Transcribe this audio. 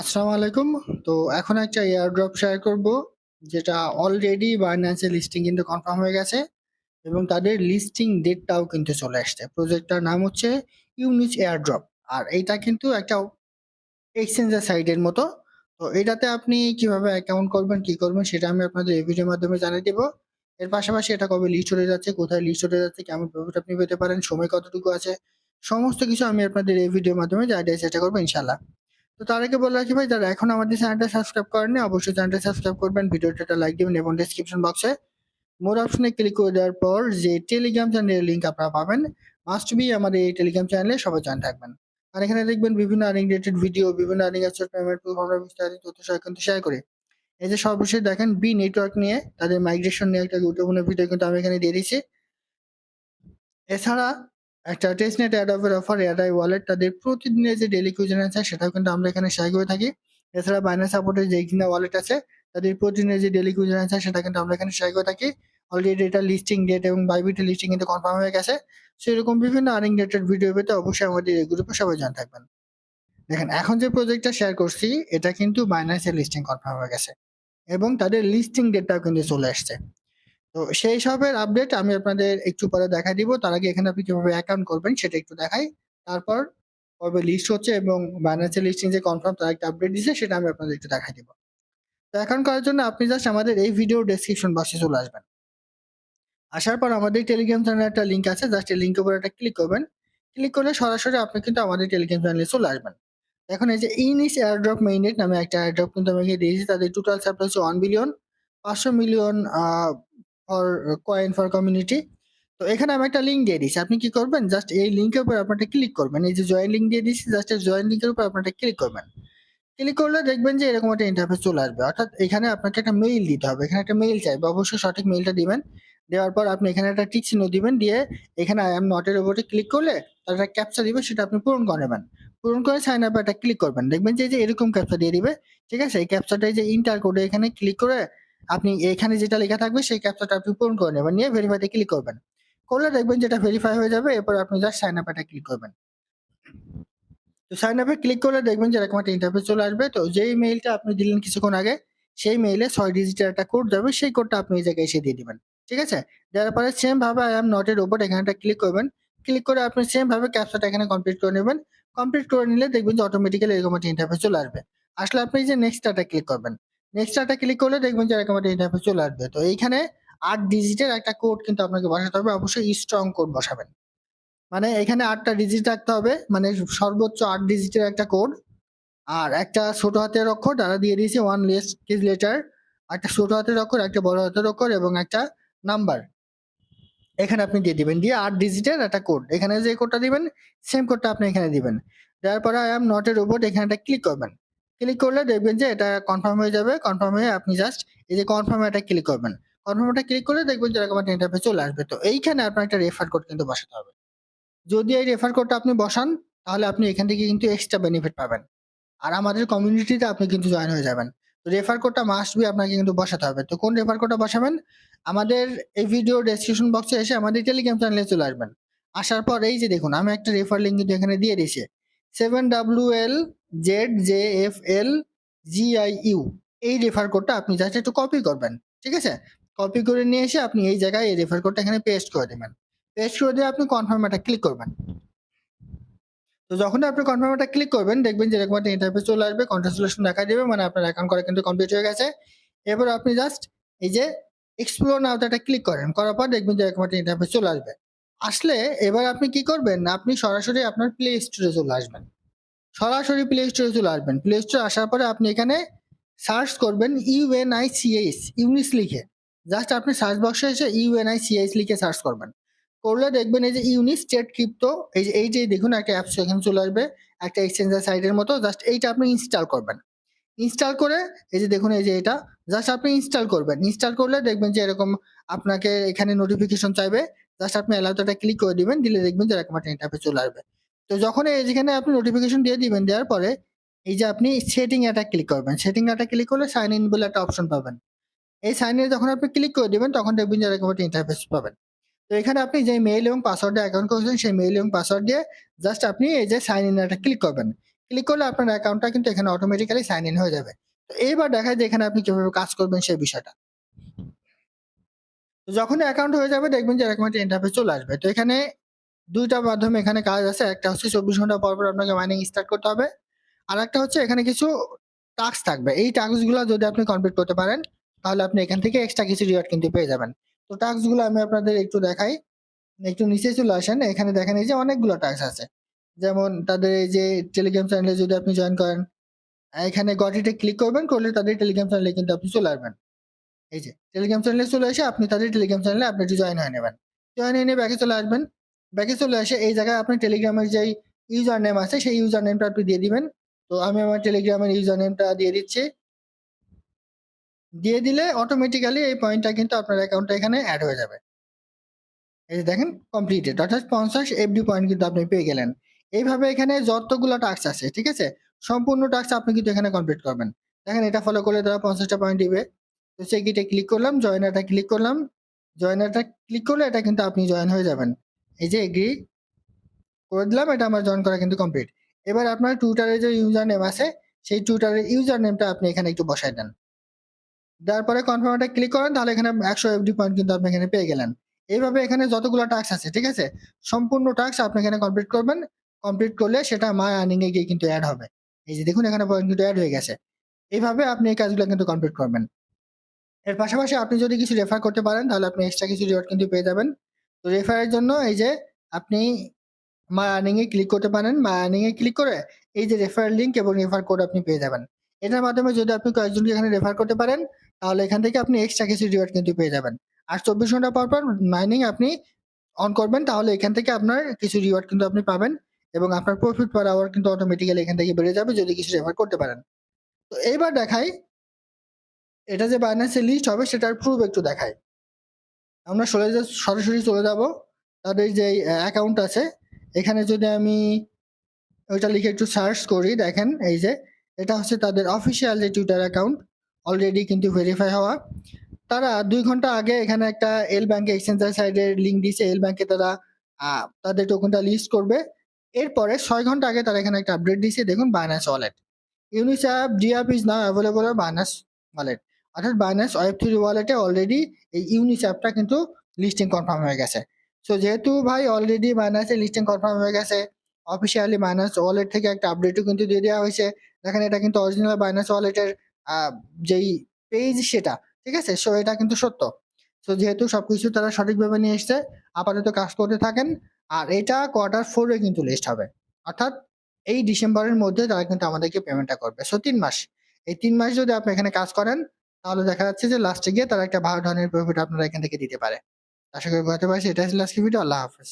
আসসালামু আলাইকুম। তো এখন একটা এয়ারড্রপ শেয়ার করব যেটা অলরেডি বাইন্যান্স লিস্টিং কিন্তু কনফার্ম হয়ে গেছে এবং তাদের লিস্টিং ডেটটাও কিন্তু চলে আসছে। প্রজেক্টটার নাম হচ্ছে ইউনিচ এয়ারড্রপ। আর এইটা কিন্তু একটা এক্সচেঞ্জের সাইডের মতো। তো এটাতে আপনি কীভাবে অ্যাকাউন্ট করবেন, কি করবেন সেটা আমি আপনাদের এই ভিডিওর মাধ্যমে জানিয়ে দেব। এর পাশাপাশি এটা কবে লিস্ট হতে যাচ্ছে, কোথায় লিস্ট হতে যাচ্ছে, কেমন প্রফিট আপনি পেতে পারেন, সময় কতটুকু আছে, সমস্ত কিছু আমি আপনাদের এই ভিডিওর মাধ্যমে জানিয়ে দেওয়ার চেষ্টা করব ইনশাআল্লাহ। তো তার আগে বলে রাখি ভাই, যারা এখন আমাদের চ্যানেলটা সাবস্ক্রাইব করেননি, অবশ্যই চ্যানেলটা সাবস্ক্রাইব করবেন। ভিডিওটা লাইক দিবেন এবং ডেসক্রিপশন বক্সে মোর অপশনে ক্লিক করে দেওয়ার পর যে টেলিগ্রাম চ্যানেলের লিঙ্ক আপনারা পাবেন মাস্ট বি আমাদের এই টেলিগ্রাম চ্যানেলে সবাই জান থাকবেন। আর এখানে দেখবেন বিভিন্ন আর্নিং রিলেটেড ভিডিও বিভিন্ন আর্নিং অ্যাসেট পেমেন্ট পারফরম্যান্স বিস্তারিত তথ্য কিন্তু শেয়ার করি। এই যে সর্বশেষ দেখেন বি নেটওয়ার্ক নিয়ে তাদের মাইগ্রেশন নিয়ে একটা গুরুত্বপূর্ণ ভিডিও কিন্তু আমি এখানে দিয়ে দিয়েছি। এছাড়া একটা টেস্টনেট অ্যাডাপের অফার এয়ারআই ওয়ালেট তাদের প্রতিদিনের যে ডেলি কুইজন আছে, সেটাও কিন্তু আমরা এখানে শেয়ার করে থাকি। এছাড়া বাইনান্স সাপোর্টের যে কিনা ওয়ালেট আছে, তাদের প্রতিদিনের যে ডেলি কুইজন আছে, সেটা কিন্তু আমরা এখানে শেয়ার করে থাকি। অলরেডি এটা লিস্টিং ডেট এবং বাইবিটের লিস্টিং কিন্তু কনফার্ম হয়ে গেছে। সেরকম বিভিন্ন আর্নিং ডেটেড ভিডিও পেতে অবশ্যই আমাদের এই গ্রুপে সবাই জান থাকবেন। দেখেন, এখন যে প্রজেক্টটা শেয়ার করছি, এটা কিন্তু বাইন্যান্সের লিস্টিং কনফার্ম হয়ে গেছে। এবং তাদের লিস্টিং ডেটটাও কিন্তু চলে আসছে। তো সেই সবের আপডেট আমি আপনাদের একটু পরে দেখা দিব। তার আগে এখানে আপনি কীভাবে অ্যাকাউন্ট করবেন সেটা একটু দেখাই। তারপর কবে লিস্ট হচ্ছে এবং বাইন্যান্সের লিস্টিং যে কনফার্ম তার একটা আপডেট দিচ্ছে সেটা আমি আপনাদের একটু দেখাই দিব। তো অ্যাকাউন্ট করার জন্য আপনি জাস্ট আমাদের এই ভিডিও ডেসক্রিপশন বক্সে চলে আসবেন। আসার পর আমাদের টেলিগ্রাম চ্যানেলে একটা লিঙ্ক আছে। জাস্ট এই লিঙ্কের উপর একটা ক্লিক করবেন। ক্লিক করলে সরাসরি আপনি কিন্তু আমাদের টেলিগ্রাম চ্যানেলে চলে আসবেন। এখন এই যে ইনিস এয়ারড্রপ মেইনেট নামে একটা এয়ারড্রপ কিন্তু আমি দিয়েছি। তাদের টোটাল সাপ্লাই হচ্ছে ওয়ান বিলিয়ন পাঁচশো million for coin for community তো এখানে আমি একটা লিঙ্ক দিয়ে দিচ্ছি আপনি কি করবেন? জাস্ট এই লিঙ্কের উপর আপনারা ক্লিক করবেন। এই যে জয়েন লিঙ্ক দিয়ে দিচ্ছি জাস্ট এই জয়েন লিঙ্কের উপর আপনারা ক্লিক করবেন। ক্লিক করলে দেখবেন যে এরকম একটা ইন্টারফেস চলে আসবে। অর্থাৎ এখানে আপনাকে একটা মেইল দিতে হবে। এখানে একটা মেইল চাইবে। অবশ্যই সঠিক মেইলটা দিবেন। দেওয়ার পর আপনি এখানে একটা টিক চিহ্ন দিবেন। দিয়ে এখানে আই এম নটের উপরে ক্লিক করলে তার একটা ক্যাপচা দিবে, সেটা আপনি পূরণ করে নেবেন। পূরণ করে সাইন আপ একটা ক্লিক করবেন। দেখবেন যে এরকম ক্যাপচা দিয়ে দিবে। ঠিক আছে? এই ক্যাপচাটা যে ইন্টার কোডে এখানে ক্লিক করে আপনি এখানে যেটা লেখা থাকবে, সেই ক্যাপচাটা আপনি পূরণ করে নেবেন। নিয়ে ভেরিফাইতে ক্লিক করবেন। করলে দেখবেন যেটা ভেরিফাই হয়ে যাবে, এরপর আপনি জাস্ট সাইন আপ এটা ক্লিক করবেন। তো সাইন আপে ক্লিক করলে দেখবেন যে এরকম একটা ইন্টারফেস চলে আসবে। তো যেই মেইলটা আপনি দিলেন কিছুক্ষণ আগে, সেই মেইলে ছয় ডিজিটের একটা কোড যাবে, সেই কোডটা আপনি এই জায়গায় এসে দিয়ে দিবেন। ঠিক আছে? দেওয়ার পরে সেম ভাবে আই এম নটের উপর এখানে একটা ক্লিক করবেন। ক্লিক করে আপনি সেম ভাবে ক্যাপচাটা এখানে কমপ্লিট করে নেবেন। কমপ্লিট করে নিলে দেখবেন যে অটোমেটিক্যালি এরকম একটা ইন্টারফেস চলে আসবে। আসলে আপনি যে নেক্সট ডাটা ক্লিক করবেন। নেক্সট ডাটা ক্লিক করলে দেখবেন যে এরকম একটা ইন্টারফেস চলে আসবে। তো এইখানে আট ডিজিটের একটা কোড কিন্তু আপনাকে বসাতে হবে। অবশ্যই স্ট্রং কোড বসাবেন। মানে এখানে আটটা ডিজিট রাখতে হবে। মানে সর্বোচ্চ আট ডিজিটের একটা কোড আর একটা ছোট হাতের অক্ষর তারা দিয়ে দিয়েছে ওয়ান লেস কেজ লেটার একটা ছোট হাতের অক্ষর, একটা বড় হাতের অক্ষর এবং একটা নাম্বার এখানে আপনি দিয়ে দিবেন। দিয়ে আট ডিজিটের একটা কোড এখানে যে কোডটা দিবেন সেম কোডটা আপনি এখানে দিবেন। দেওয়ার পরে আই এম নটের উপর এখানে একটা ক্লিক করবেন। ক্লিক করলে দেখবেন যে এটা কনফার্ম হয়ে যাবে কনফার্ম হয়ে আপনি জাস্ট এই যে কনফার্ম এটা ক্লিক করবেন। কনফার্মটা ক্লিক করলে দেখবেন যে এরকম একটা ইন্টারফেস চলে আসবে। তো এইখানে আপনার একটা রেফার কোড কিন্তু বসাতে হবে। যদি এই রেফার কোডটা আপনি বসান, তাহলে আপনি এখান থেকে কিন্তু এক্সট্রা বেনিফিট পাবেন। আর আমাদের কমিউনিটিতে আপনি কিন্তু জয়েন হয়ে যাবেন। তো রেফার কোডটা মাস্ট বি আপনাকে কিন্তু বসাতে হবে। তো কোন রেফার কোডটা বসাবেন? আমাদের এই ভিডিও ডেসক্রিপশন বক্সে এসে আমাদের টেলিগ্রাম চ্যানেলে চলে আসবেন। আসার পর এই যে দেখুন, আমি একটা রেফার লিঙ্ক কিন্তু এখানে দিয়ে দিয়েছি। Seven W L Z J F L G I U এই রেফার কোডটা আপনি জাস্ট একটু কপি করবেন, ঠিক আছে? কপি করে নিয়ে এসে আপনি এই জায়গায় এই রেফার কোডটা এখানে পেস্ট করে দেবেন। পেস্ট করে দিয়ে আপনি কনফার্ম একটা ক্লিক করবেন। তো যখন আপনি কনফার্ম একটা ক্লিক করবেন, দেখবেন যে এরকম একটা ইন্টারফেস চলে আসবে কন্ট্রাচুলেশন দেখা দেবে মানে আপনার অ্যাকাউন্ট করা কিন্তু কমপ্লিট হয়ে গেছে। এবার আপনি জাস্ট এই যে এক্সপ্লোর নাওতে একটা ক্লিক করেন, করার পর দেখবেন যে এরকম একটা ইন্টারফেস চলে আসবে। আসলে এবার আপনি কি করবেন? আপনি সরাসরি আপনার প্লে স্টোরে চলে আসবেন। সরাসরি প্লে স্টোরে চলে আসবেন। প্লে স্টোরে আসার পরে আপনি এখানে সার্চ করবেন ইউএনআইসিএস ইউনিস লিখে। জাস্ট আপনি সার্চ বক্সে এসে ইউএনআইসিএস লিখে সার্চ করবেন। করলে দেখবেন এই যে ইউনিস স্টেট ক্রিপ্টো এই যে এই যে দেখুন একটা অ্যাপস এখানে চলে আসবে, একটা এক্সচেঞ্জার সাইটের মতো। জাস্ট এইটা আপনি ইনস্টল করবেন। ইনস্টল করে এই যে দেখুন এই যে এটা জাস্ট আপনি ইনস্টল করবেন। ইনস্টল করলে দেখবেন যে এরকম আপনাকে এখানে নোটিফিকেশন চাইবে। জাস্ট আপনি অ্যালাউটা ক্লিক করে দিবেন, দিলে দেখবেন যে এরকম একটা ইন্টারফেস চলে আসবে। তো যখন যেখানে আপনি নোটিফিকেশন দিয়ে দিবেন, দেওয়ার পরে এই যে আপনি সেটিং এটা ক্লিক করবেন। সেটিং এটা ক্লিক করলে সাইন ইন বলে একটা অপশন পাবেন। এই সাইন ইন যখন আপনি ক্লিক করে দিবেন, তখন দেখবেন যে এরকম একটা ইন্টারফেস পাবেন। তো এখানে আপনি যে মেইল এবং পাসওয়ার্ডে অ্যাকাউন্ট করেছেন, সেই মেইল এবং পাসওয়ার্ড দিয়ে জাস্ট আপনি এই যে সাইন ইন এটা ক্লিক করবেন। ক্লিক করলে আপনার অ্যাকাউন্টটা কিন্তু এখানে অটোমেটিক্যালি সাইন ইন হয়ে যাবে। তো এইবার দেখায় যে এখানে আপনি কীভাবে কাজ করবেন সেই বিষয়টা। তো যখনই অ্যাকাউন্ট হয়ে যাবে, দেখবেন যে এরকম একটা ইন্টারফেস চলে আসবে। তো এখানে দুইটা মাধ্যমে এখানে কাজ আছে। একটা হচ্ছে চব্বিশ ঘণ্টা পর পর আপনাকে মাইনিং স্টার্ট করতে হবে। আর একটা হচ্ছে এখানে কিছু টাস্ক থাকবে। এই টাস্কগুলো যদি আপনি কমপ্লিট করতে পারেন, তাহলে আপনি এখান থেকে এক্সট্রা কিছু রিওয়ার্ড কিন্তু পেয়ে যাবেন। তো টাস্কগুলো আমি আপনাদের একটু দেখাই। একটু নিচে চলে আসেন। এখানে দেখেন এই যে অনেকগুলো টাস্ক আছে। যেমন তাদের এই যে টেলিগ্রাম চ্যানেলে যদি আপনি জয়েন করেন, এখানে গটিতে ক্লিক করবেন, করলে তাদের টেলিগ্রাম চ্যানেলে কিন্তু আপনি চলে আসবেন। এই যে টেলিগ্রাম চ্যানেলে চলে এসে আপনি তাদের টেলিগ্রাম চ্যানেলে আপনি একটু জয়েন হয়ে নেবেন। জয়েন হয়ে নিয়ে ব্যাকে চলে আসবেন। ব্যাকে চলে আসে, এই জায়গায় আপনি টেলিগ্রামের যে ইউজার নেম আছে, সেই ইউজার নেমটা আপনি দিয়ে দিবেন। তো আমি আমার টেলিগ্রামের ইউজার নেমটা দিয়ে দিচ্ছি। দিয়ে দিলে অটোমেটিক্যালি এই পয়েন্টটা কিন্তু আপনার অ্যাকাউন্টটা এখানে অ্যাড হয়ে যাবে। এই যে দেখেন কমপ্লিটেড অর্থাৎ পঞ্চাশ এফডি পয়েন্ট কিন্তু আপনি পেয়ে গেলেন। এইভাবে এখানে যতগুলো টাস্ক আছে, ঠিক আছে? সম্পূর্ণ টাস্ক আপনি কিন্তু এখানে কমপ্লিট করবেন। দেখেন, এটা ফলো করলে তারা পঞ্চাশটা পয়েন্ট দিবে। তো সেই গিটে ক্লিক করলাম জয়েনারটা ক্লিক করলাম। জয়েনারটা ক্লিক করলে এটা কিন্তু আপনি জয়েন হয়ে যাবেন। এই যে এগ্রি করে দিলাম, এটা আমার জয়েন করা কিন্তু কমপ্লিট এবার আপনার টুইটারের যে ইউজার নেম আছে, সেই টুইটারের ইউজার নেমটা আপনি এখানে একটু বসাই দেন। দেওয়ার পরে কনফার্মটা ক্লিক করেন, তাহলে এখানে একশো এফডি পয়েন্ট কিন্তু আপনি এখানে পেয়ে গেলেন। এইভাবে এখানে যতগুলো টাস্ক আছে, ঠিক আছে? সম্পূর্ণ টাস্ক আপনি এখানে কমপ্লিট করবেন। কমপ্লিট করলে সেটা মাই আর্নিং এ গিয়ে কিন্তু অ্যাড হবে। এই যে দেখুন, এখানে পয়েন্ট কিন্তু অ্যাড হয়ে গেছে। এইভাবে আপনি এই কাজগুলো কিন্তু কমপ্লিট করবেন। এর পাশাপাশি আপনি যদি কিছু রেফার করতে পারেন, তাহলে আপনি এক্সট্রা কিছু রিওয়ার্ড কিন্তু পেয়ে যাবেন। তো রেফারের জন্য এই যে আপনি আর্নিং এ ক্লিক করতে পারেন। আর্নিং এ ক্লিক করে এই যে রেফার লিঙ্ক এবং রেফার কোড আপনি পেয়ে যাবেন। এটার মাধ্যমে যদি আপনি কয়েকজনকে এখানে রেফার করতে পারেন, তাহলে এখান থেকে আপনি এক্সট্রা কিছু রিওয়ার্ড কিন্তু পেয়ে যাবেন। আর চব্বিশ ঘণ্টা পর পর মাইনিং আপনি অন করবেন, তাহলে এখান থেকে আপনার কিছু রিওয়ার্ড কিন্তু আপনি পাবেন এবং আপনার প্রফিট পার আওয়ার কিন্তু অটোমেটিক্যালি এখান থেকে বেড়ে যাবে যদি কিছু রেফার করতে পারেন। তো এইবার দেখাই, এটা যে বাইন্যান্সের লিস্ট হবে, সেটার প্রুফ একটু দেখাই। আমরা চলে সরাসরি চলে যাব। তাদের যে অ্যাকাউন্ট আছে, এখানে যদি আমি ওইটা লিখে একটু সার্চ করি, দেখেন, এই যে, এটা হচ্ছে তাদের অফিসিয়াল যে টুইটার অ্যাকাউন্ট অলরেডি কিন্তু ভেরিফাই হওয়া। তারা দুই ঘণ্টা আগে এখানে একটা এল ব্যাংকে এক্সচেঞ্জার সাইডের লিঙ্ক দিয়েছে। এল ব্যাংকে তারা তাদের টোকেনটা লিস্ট করবে। এরপরে ছয় ঘণ্টা আগে তারা এখানে একটা আপডেট দিয়েছে। দেখুন Binance wallet Uniswap dApp is now available R Binance wallet অর্থাৎ বাইনাস ওয়েব থ্রি ওয়ালেটে অলরেডি এই ইউনিসঅ্যাপটা কিন্তু লিস্টিং কনফার্ম হয়ে গেছে। সো যেহেতু ভাই অলরেডি বাইনাসের লিস্টিং কনফার্ম হয়ে গেছে অফিসিয়ালি বাইনাস ওয়ালেট থেকে একটা আপডেটও কিন্তু দিয়ে দেওয়া হয়েছে। দেখেন এটা কিন্তু অরিজিনাল বাইনাস ওয়ালেটের যেই পেজ সেটা, ঠিক আছে? সো এটা কিন্তু সত্য। সো যেহেতু সবকিছু তারা সঠিকভাবে নিয়ে এসছে, আপাতত কাজ করতে থাকেন। আর এটা কোয়ার্টার ফোরে কিন্তু লিস্ট হবে। অর্থাৎ এই ডিসেম্বরের মধ্যে তারা কিন্তু আমাদেরকে পেমেন্টটা করবে। সো তিন মাস। এই তিন মাস যদি আপনি এখানে কাজ করেন তাহলে দেখা যাচ্ছে যে লাস্টে গিয়ে তারা একটা ভালো ধরনের প্রফিট আপনারা এখান থেকে দিতে পারে। আশা করি বুঝতে পারছি এটা আজকে ভিডিও আল্লাহ হাফেজ।